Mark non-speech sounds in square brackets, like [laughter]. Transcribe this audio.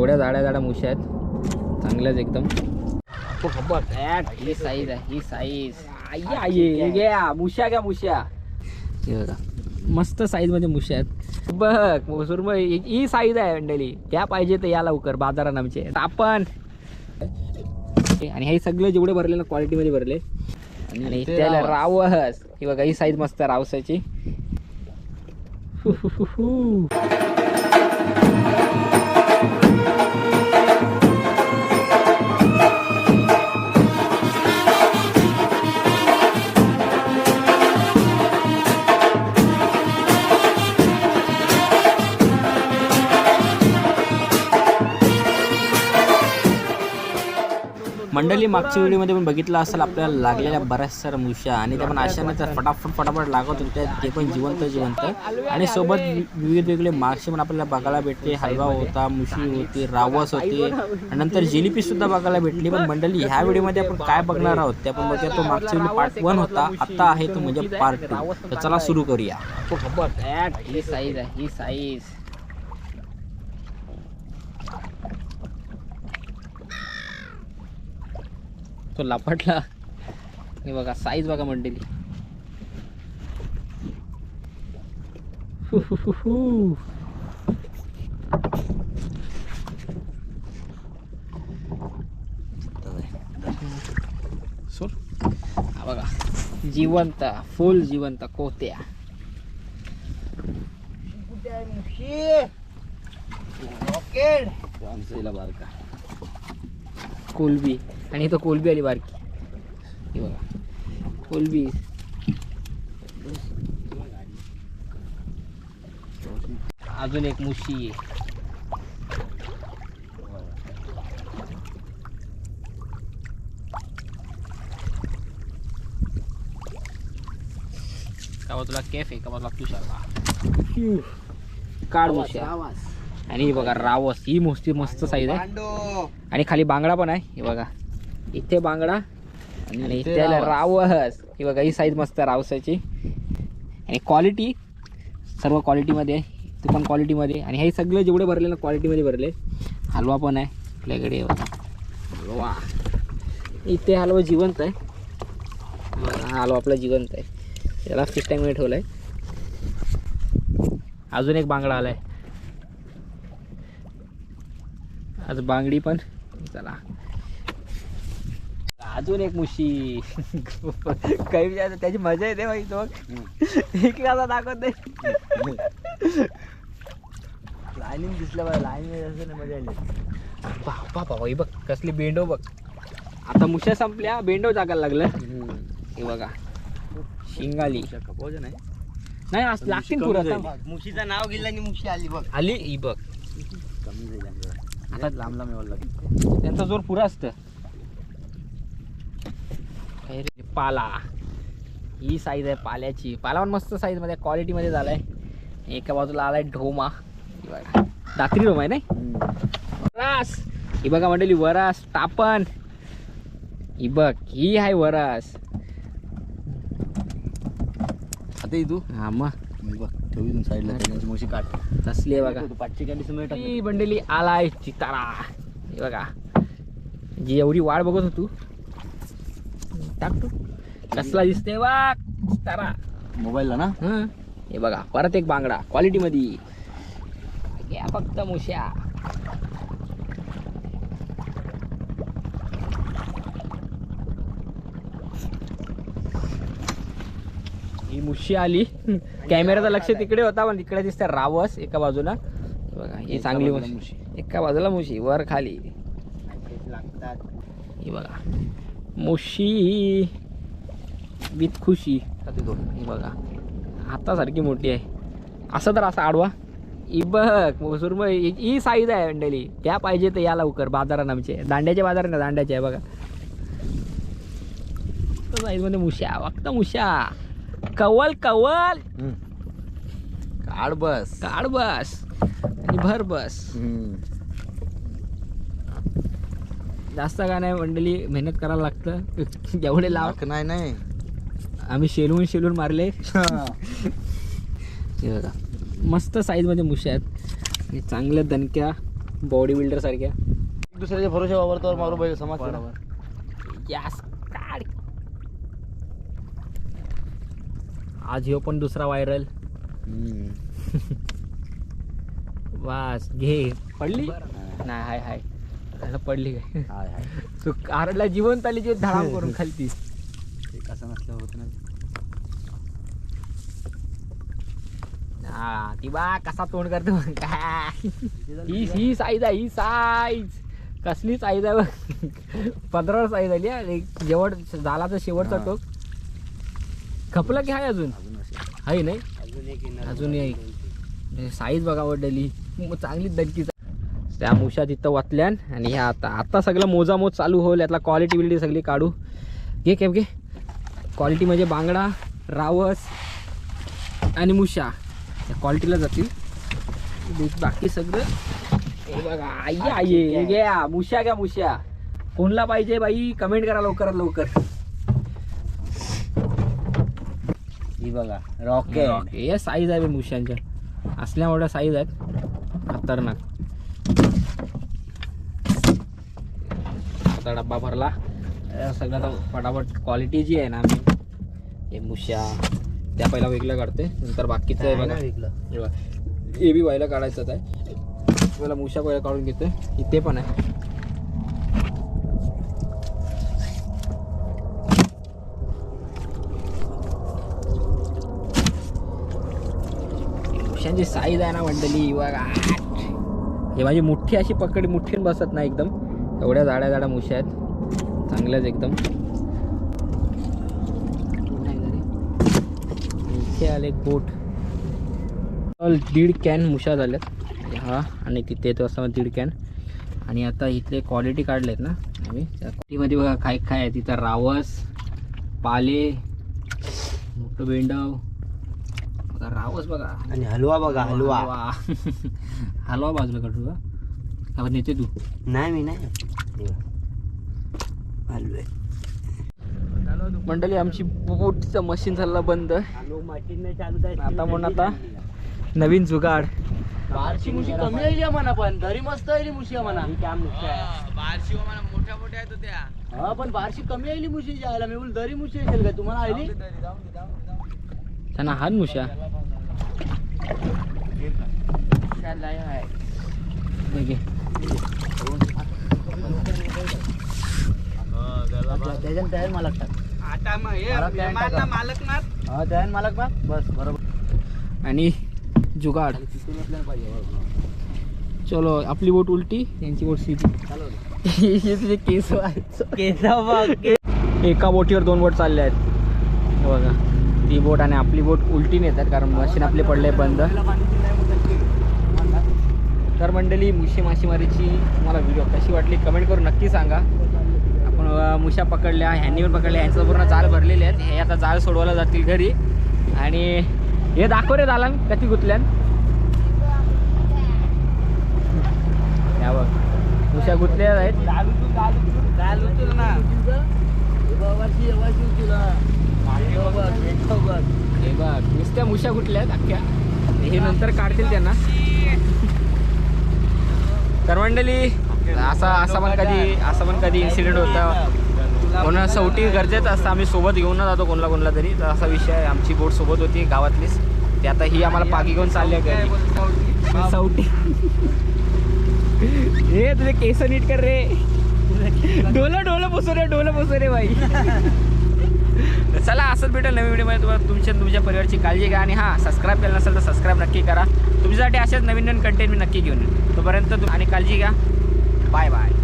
एवढ्या जाड्या जाड्या मुश्या आहेत. चांगल्याच एकदम. ही साईज आहे ही साईज घ्या मुश्या घ्या मुश्या. बघा. मस्त साईजमध्ये मुश्या आहेत. बघ सुरमई ही- साईज आहे मंडळी. त्या पाहिजे तर या लवकर बाजारात आमचे. आपण. आणि हे सगळे जेवढे भरले ना क्वालिटी मध्ये भरले. आणि त्याला रावस. ही बघा ही साईज मस्त रावसाची. मंडळी मागच्या व्हिडिओमध्ये पण बघितलं असेल आपल्याला लागलेल्या बऱ्याच साऱ्या मुशा आणि त्या पण अशाने तर फटाफट फटाफट लागत होत्या ते पण जिवंत जिवंत. आणि सोबत विविध वेगळे मासे पण आपल्याला बघायला भेटले. हलवा होता मुशी होती रावस होते. आणि नंतर जिलिपी सुद्धा बघायला भेटली. पण मंडळी ह्या व्हिडिओमध्ये आपण काय बघणार आहोत? त्या पण बघूया. तो मागच्या व्हिडिओ पार्ट वन होता. आता आहे तो म्हणजे पार्ट टू तर चला सुरू करूया. ही साईज आहे. ही साईज तो लापटला हे बघा साईज बघा मंडळी. हु, हु, हु, हु. सोड. हा बघा जिवंत फुल जिवंत कोत्या. हिला बारका. कोलबी आणि इथं कोलबी आली बारकी. हे बघा. कोलबी अजून एक मुशी आहे. का बाजूला कॅफ आहे? का बाजूला तुषार काढ मुश्या आणि ही बघा रावस ही मोस्ती मस्त साईज आहे. आणि खाली बांगडा पण आहे हे बघा. इथे बांगडा आणि इथे रावस. ही बघा ही साईज मस्त आहे रावसाची. आणि क्वालिटी सर्व क्वालिटीमध्ये आहे. ते पण क्वालिटीमध्ये आणि हे सगळे जेवढे भरले ना क्वालिटीमध्ये भरले. हलवा पण आहे आपल्याकडे बघा. हलवा. इथे हलवा जिवंत आहे. बघा, हा हलवा आपला जिवंत आहे. त्याला फिश टँकमध्ये ठेवला आहे अजून एक बांगडा आलाय. आज बांगडी पण. चला. अजून एक मुशी. काही विचार त्याची मजा येते बाई तो. एक असा दाखवत नाही. लाईनिंग दिसलं बघा लाईनिंग असं ना मजा आली. बापा बाबा ही बघ कसली बेंडो बघ. आता मुश्या संपल्या बेंडो जागायला लागलं. हे बघा. शिंगाली. नाही आज लागतील. मुशीचं नाव गेलं आणि मुशी आली बघ. आली ही बघ. कमी. आता लांब लांब यावं लागेल. त्यांचा जोर पुरा असत. पाला. ही साईज आहे पाल्याची. पाला पण मस्त साईजमध्ये क्वालिटी मध्ये झालाय. एका बाजूला आलाय ढोमा. बघा. दात्री ढोमा आहे नाही? वरास. ही बघा मंडळी वरास टापण. ही बघ ही आहे वरास. आता तू. हा मग बघ. ठेव इथून साईडला त्याची मुशी काट तसली आहे बघा. पाचशे काढली समोर टाक ही बंडली आलाय चितारा. हे बघा. जी एवढी वाट बघत होतो. टाक तू. कसला दिसते बा चितारा. मोबाईलला ना? हं. हे बघा परत एक बांगडा. क्वालिटी मध्ये घ्या फक्त मुश्या. ही मुशी आली. कॅमेराचं लक्ष तिकडे होता पण तिकडे दिसतं रावस एका बाजूला. बघा ही चांगली मुशी. मुशी. एका बाजूला मुशी वर खाली. लागतात. ही बघा. मुशी विथ खुशी. ही बघा. हातासारखी मोठी आहे. असं तर असं आडवा. ही बघ सुरमई ही- साईज आहे मंडळी. त्या पाहिजे तर या लवकर. बाजारात आमचे. दांड्याचे बाजार ना दांड्याचे आहे बघा. साईजमध्ये मुश्या. फक्त कवल कवल काढ बस. काढ बस. आणि भर बस. जास्त का नाही मंडळी मेहनत करायला लागतं. [laughs] जेवढे लाव. लाख नाही नाही. आम्ही शेलून शेलून मारले. हे. बघा. मस्त साईजमध्ये मुश्या आहेत. आणि चांगल्या दणक्या बॉडी बिल्डर सारख्या दुसऱ्याच्या भरोशा वावरतो मारू पाहिजे समाज यास आज ह्यो पण दुसरा व्हायरल [laughs] वास घे. पडली? नाही हाय हाय. त्याला पडली काय? हाय हाय. [laughs] तू कारडला जिवंत आली जे धडाम करून खालती. ते कसं नसलं होत ना. हा ती बा कसा तोंड करतो मग काय ही ही साईज आहे ही साईज कसली साईज आहे बघ. [laughs] पंधरा साईज आली शेवट झाला तर शेवटचा. टोक. खपला की हाय अजून? अजून असेल. हाय नाही? अजून एक अजून एक. साईज बघा आवडलेली मग चांगली दणकी त्या मुशा तिथं वाचल्यान आणि ह्या आता आता सगळं मोजामोज चालू होईल यातला क्वालिटी बिलिटी सगळी काढू. घे केम घे. क्वालिटी म्हणजे बांगडा रावस आणि मुशा. त्या क्वालिटीला जातील. बाकी सगळं हे बघा आई आई घ्या मुशा घ्या मुशा. कोणला पाहिजे बाई? कमेंट करा लवकरात लवकर. ही बघा रॉकेट हे साईज आहे मुशांच्या असल्या मोठ्या साईज आहेत. खतरनाक. आता डब्बा भरला. अं, सगळं आता फटाफट क्वालिटी जी आहे ना आम्ही हे मुश्या त्या पहिला वेगळं काढते नंतर बाकीचं आहे बघा. बघा. हे बी व्हायला काढायचंच आहे. पहिला मुशा पहिला काढून घेतोय. इथे पण आहे. पक्ष्यांची साईज आहे ना मंडळी बघा हे माझी मुठ्ठी अशी पकड मुठ्ठीन बसत नाही एकदम. एवढ्या जाड्या जाड्या मुश्या आहेत. चांगल्याच एकदम. इथे आले एक बोट दीड कॅन मुशा झाल्यात. हा आणि तिथे तो असं दीड कॅन. आणि आता इथले क्वालिटी काढलेत ना आम्ही. त्या क्वालिटीमध्ये बघा काय काय आहे. तिथं रावस पाले मोठं बेंडव बघा रावस बघा. आणि हलवा बघा हलवा हलवा. [laughs] बाजूला काढू का नेते तू. नाही मी नाही. हलवे. मंडळी आमची बोटचं मशीन झालं बंद. आता म्हणून आता नवीन जुगाड. बारशी मुशी कमी आली म्हणा पण तरी मस्त आली मुशी आहे. म्हणा हा पण बारशी कमी आली मुशी जायला मी बोल दरी मुशी असेल का तुम्हाला आली त्यांना हात मुशा. हे. त्याच्यानं मालक टाक मालक हा त्याच्यानं मालक माग बस बरोबर आणि जुगाड. चलो आपली बोट उलटी. यांची बोट सीधी. हे तुझे केस. एका बोटीवर दोन बोट चालले आहेत. हे बघा. ती बोट आणि आपली बोट उलटी नेतात कारण मशीन आपले पडले बंद. तर मंडळी मुशी मासेमारीची तुम्हाला व्हिडिओ कशी वाटली कमेंट करून नक्की सांगा. आपण मुशा पकडल्या ह्यांनी पण पकडल्या ह्यांचं पूर्ण जाळ भरलेले आहेत. हे आता जाळ सोडवायला जातील घरी. आणि हे दाखव रे दालन कधी गुतल्यान. या बघ मुशा गुतल्या आहेत. हे बघ नुसत्या गुटल्या आहेत अख्ख्या? हे नंतर काढतील त्यांना. तर मंडळी असा असा पण कधी असा पण कधी इन्सिडेंट होता. कोणा सवटी गरजेचं असतं आम्ही सोबत घेऊन जातो कोणला कोणला तरी. तर असा विषय आहे. आमची बोट सोबत होती गावातलीच. ते आता ही आम्हाला पागी घेऊन चालली आहे सवटी. हे तुझे केस नीट कर रे. डोलं डोलं पुसू रे डोलं पुसू रे बाई. तर [laughs] चला असंच भेटेल नवीन व्हिडिओमध्ये तुम्हाला तुमच्या तुमच्या परिवारची काळजी घ्या आणि हां सबस्क्राईब केलं नसेल तर सबस्क्राईब नक्की करा. तुमच्यासाठी असेच नवीन नवीन कंटेंट मी नक्की घेऊन येईन. तोपर्यंत आणि काळजी घ्या. Bye bye